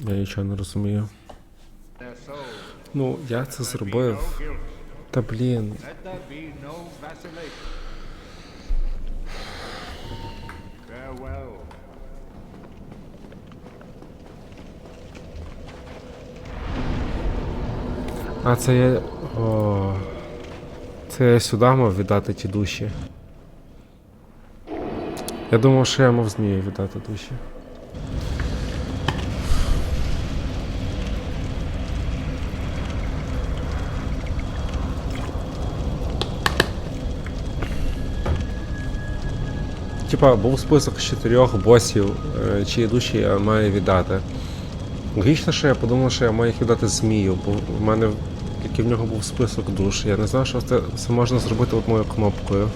Я нічого не розумію. Ну, я це зробив. Та блін. А це я. О. Це я сюди мав віддати ті душі. Я думав, що я мав змію віддати душі. Типа, був список з чотирьох босів, е, чиї душі я маю віддати. Логічно, що я подумав, що я маю їх віддати змію, бо в мене який в нього був список душ. Я не знав, що це, це можна зробити одною кнопкою.